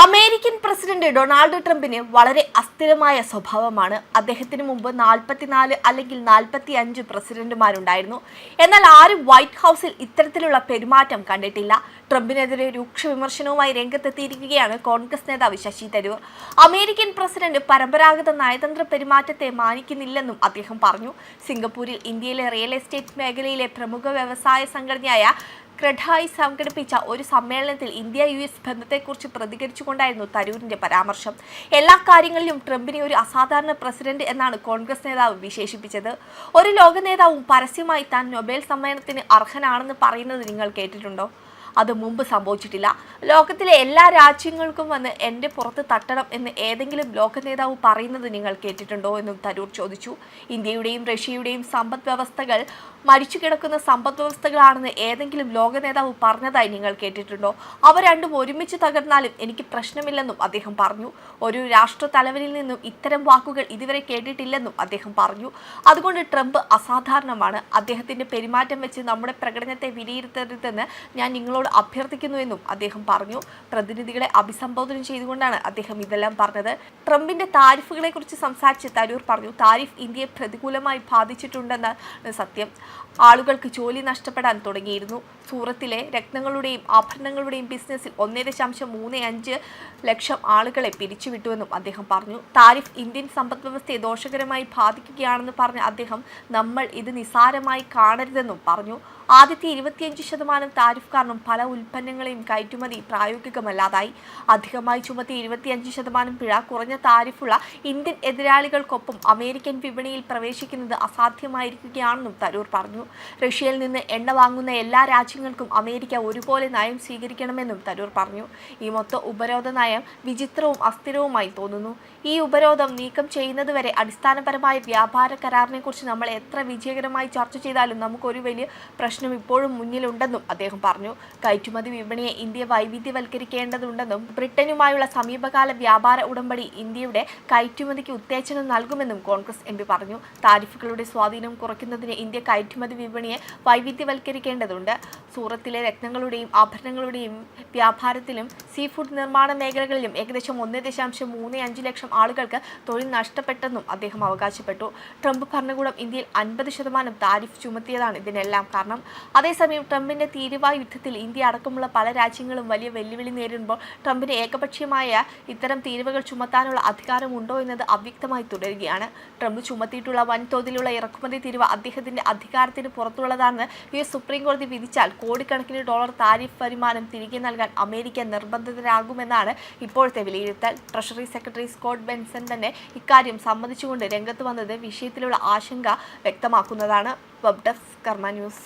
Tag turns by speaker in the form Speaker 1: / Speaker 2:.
Speaker 1: American president Donald ട്രംപിന് വളരെ അസ്ഥിരമായ സ്വഭാവമാണ്. അദ്ദേഹത്തിന് മുമ്പ് നാൽപ്പത്തിനാല് അല്ലെങ്കിൽ നാൽപ്പത്തി അഞ്ച് പ്രസിഡന്റുമാരുണ്ടായിരുന്നു. എന്നാൽ ആരും വൈറ്റ് ഹൗസിൽ ഇത്തരത്തിലുള്ള പെരുമാറ്റം കണ്ടിട്ടില്ല. ട്രംപിനെതിരെ രൂക്ഷ വിമർശനവുമായി രംഗത്തെത്തിയിരിക്കുകയാണ് കോൺഗ്രസ് നേതാവ് ശശി തരൂർ. അമേരിക്കൻ പ്രസിഡന്റ് പരമ്പരാഗത നയതന്ത്ര പെരുമാറ്റത്തെ മാനിക്കുന്നില്ലെന്നും അദ്ദേഹം പറഞ്ഞു. സിംഗപ്പൂരിൽ ഇന്ത്യയിലെ റിയൽ എസ്റ്റേറ്റ് മേഖലയിലെ പ്രമുഖ വ്യവസായ സംഘടനയായ ക്രെഡായി സംഘടിപ്പിച്ച ഒരു സമ്മേളനത്തിൽ ഇന്ത്യ യു എസ് ബന്ധത്തെക്കുറിച്ച് പ്രതികരിച്ചുകൊണ്ടായിരുന്നു തരൂരിന്റെ പരാമർശം. എല്ലാ കാര്യങ്ങളിലും ട്രംപിനെ ഒരു അസാധാരണ പ്രസിഡന്റ് എന്നാണ് കോൺഗ്രസ് നേതാവ് വിശേഷിപ്പിച്ചത്. ഒരു ലോക നേതാവും പരസ്യമായി താൻ നൊബേൽ സമ്മേളനത്തിന് അർഹനാണെന്ന് പറയുന്നത് നിങ്ങൾ കേട്ടിട്ടുണ്ടോ? അത് മുമ്പ് സംഭവിച്ചിട്ടില്ല. ലോകത്തിലെ എല്ലാ രാജ്യങ്ങൾക്കും വന്ന് എന്റെ പുറത്ത് തട്ടണം എന്ന് ഏതെങ്കിലും ലോക നേതാവ് പറയുന്നത് നിങ്ങൾ കേട്ടിട്ടുണ്ടോ എന്നും തരൂർ ചോദിച്ചു. ഇന്ത്യയുടെയും റഷ്യയുടെയും സമ്പദ് വ്യവസ്ഥകൾ മരിച്ചു കിടക്കുന്ന സമ്പദ് വ്യവസ്ഥകളാണെന്ന് ഏതെങ്കിലും ലോക നേതാവ് പറഞ്ഞതായി നിങ്ങൾ കേട്ടിട്ടുണ്ടോ? അവ രണ്ടും ഒരുമിച്ച് തകർന്നാലും എനിക്ക് പ്രശ്നമില്ലെന്നും അദ്ദേഹം പറഞ്ഞു. ഒരു രാഷ്ട്ര തലവനിൽ നിന്നും ഇത്തരം വാക്കുകൾ ഇതുവരെ കേട്ടിട്ടില്ലെന്നും അദ്ദേഹം പറഞ്ഞു. അതുകൊണ്ട് ട്രംപ് അസാധാരണമാണ്. അദ്ദേഹത്തിന്റെ പെരുമാറ്റം വെച്ച് നമ്മുടെ പ്രകടനത്തെ വിലയിരുത്തരുതെന്ന് ഞാൻ നിങ്ങളോട് അഭ്യർത്ഥിക്കുന്നുവെന്നും അദ്ദേഹം പറഞ്ഞു. പ്രതിനിധികളെ അഭിസംബോധന ചെയ്തുകൊണ്ടാണ് അദ്ദേഹം ഇതെല്ലാം പറഞ്ഞത്. ട്രംപിന്റെ താരിഫുകളെ കുറിച്ച് സംസാരിച്ച് തരൂർ പറഞ്ഞു താരിഫ് ഇന്ത്യയെ പ്രതികൂലമായി ബാധിച്ചിട്ടുണ്ടെന്ന് സത്യം. ആളുകൾക്ക് ജോലി നഷ്ടപ്പെടാൻ തുടങ്ങിയിരുന്നു. സൂറത്തിലെ രത്നങ്ങളുടെയും ആഭരണങ്ങളുടെയും ബിസിനസ്സിൽ ഒന്നേ ദശാംശം മൂന്ന് അഞ്ച് ലക്ഷം ആളുകളെ പിരിച്ചുവിട്ടുവെന്നും അദ്ദേഹം പറഞ്ഞു. താരിഫ് ഇന്ത്യൻ സമ്പദ് വ്യവസ്ഥയെ ദോഷകരമായി ബാധിക്കുകയാണെന്ന് പറഞ്ഞ അദ്ദേഹം നമ്മൾ ഇത് നിസാരമായി കാണരുതെന്നും പറഞ്ഞു. ആദ്യത്തെ ഇരുപത്തിയഞ്ച് ശതമാനം താരിഫ് കാരണം പല ഉൽപ്പന്നങ്ങളെയും കയറ്റുമതി പ്രായോഗികമല്ലാതായി. അധികമായി ചുമത്തി ഇരുപത്തിയഞ്ച് ശതമാനം പിഴ കുറഞ്ഞ താരിഫുള്ള ഇന്ത്യൻ എതിരാളികൾക്കൊപ്പം അമേരിക്കൻ വിപണിയിൽ പ്രവേശിക്കുന്നത് അസാധ്യമായിരിക്കുകയാണെന്നും തരൂർ പറഞ്ഞു. റഷ്യയിൽ നിന്ന് എണ്ണ വാങ്ങുന്ന എല്ലാ രാജ്യങ്ങൾക്കും അമേരിക്ക ഒരുപോലെ നയം സ്വീകരിക്കണമെന്നും തരൂർ പറഞ്ഞു. ഈ മൊത്ത ഉപരോധ നയം വിചിത്രവും അസ്ഥിരവുമായി തോന്നുന്നു. ഈ ഉപരോധം നീക്കം ചെയ്യുന്നതുവരെ അടിസ്ഥാനപരമായ വ്യാപാര കരാറിനെക്കുറിച്ച് നമ്മൾ എത്ര വിജയകരമായി ചർച്ച ചെയ്താലും നമുക്കൊരു വലിയ പ്രശ്നം ഇപ്പോഴും മുന്നിലുണ്ടെന്നും അദ്ദേഹം പറഞ്ഞു. കയറ്റുമതി വിപണിയെ ഇന്ത്യ വൈവിധ്യവൽക്കരിക്കേണ്ടതുണ്ടെന്നും ബ്രിട്ടനുമായുള്ള സമീപകാല വ്യാപാര ഉടമ്പടി ഇന്ത്യയുടെ കയറ്റുമതിക്ക് ഉത്തേജനം നൽകുമെന്നും കോൺഗ്രസ് എം പറഞ്ഞു. താരിഫുകളുടെ സ്വാധീനം കുറയ്ക്കുന്നതിന് ഇന്ത്യ കയറ്റുമതി വിപണിയെ വൈവിധ്യവൽക്കരിക്കേണ്ടതുണ്ട്. സൂറത്തിലെ രത്നങ്ങളുടെയും ആഭരണങ്ങളുടെയും വ്യാപാരത്തിലും സീ ഫുഡ് നിർമ്മാണ മേഖലകളിലും ഏകദേശം ഒന്ന് ദശാംശം മൂന്ന് അഞ്ച് ലക്ഷം ആളുകൾക്ക് തൊഴിൽ നഷ്ടപ്പെട്ടെന്നും അദ്ദേഹം അവകാശപ്പെട്ടു. ട്രംപ് ഭരണകൂടം ഇന്ത്യയിൽ അൻപത് ശതമാനം താരിഫ് ചുമത്തിയതാണ് ഇതിനെല്ലാം കാരണം. അതേസമയം ട്രംപിന്റെ തീരുവ യുദ്ധത്തിൽ ഇന്ത്യ അടക്കമുള്ള പല രാജ്യങ്ങളും വലിയ വെല്ലുവിളി നേരിടുമ്പോൾ ട്രംപിന് ഏകപക്ഷീയമായ ഇത്തരം തീരുവകൾ ചുമത്താനുള്ള അധികാരമുണ്ടോ എന്നത് അവ്യക്തമായി തുടരുകയാണ്. ട്രംപ് ചുമത്തിയിട്ടുള്ള വൻതോതിലുള്ള ഇറക്കുമതി തീരുവ അദ്ദേഹത്തിന്റെ അധികാരത്തിന് പുറത്തുള്ളതാണെന്ന് യു എസ് സുപ്രീം കോടതി വിധിച്ചാൽ കോടിക്കണക്കിന് ഡോളർ താരിഫ് വരുമാനം തിരികെ നൽകാൻ അമേരിക്ക നിർബന്ധിതരാകുമെന്നാണ് ഇപ്പോഴത്തെ വിലയിരുത്തൽ. ട്രഷറി സെക്രട്ടറി സ്കോട്ട് ബെൻസൺ തന്നെ ഇക്കാര്യം സമ്മതിച്ചുകൊണ്ട് രംഗത്ത് വന്നത് വിഷയത്തിലുള്ള ആശങ്ക വ്യക്തമാക്കുന്നതാണ്. Web desk Karma news.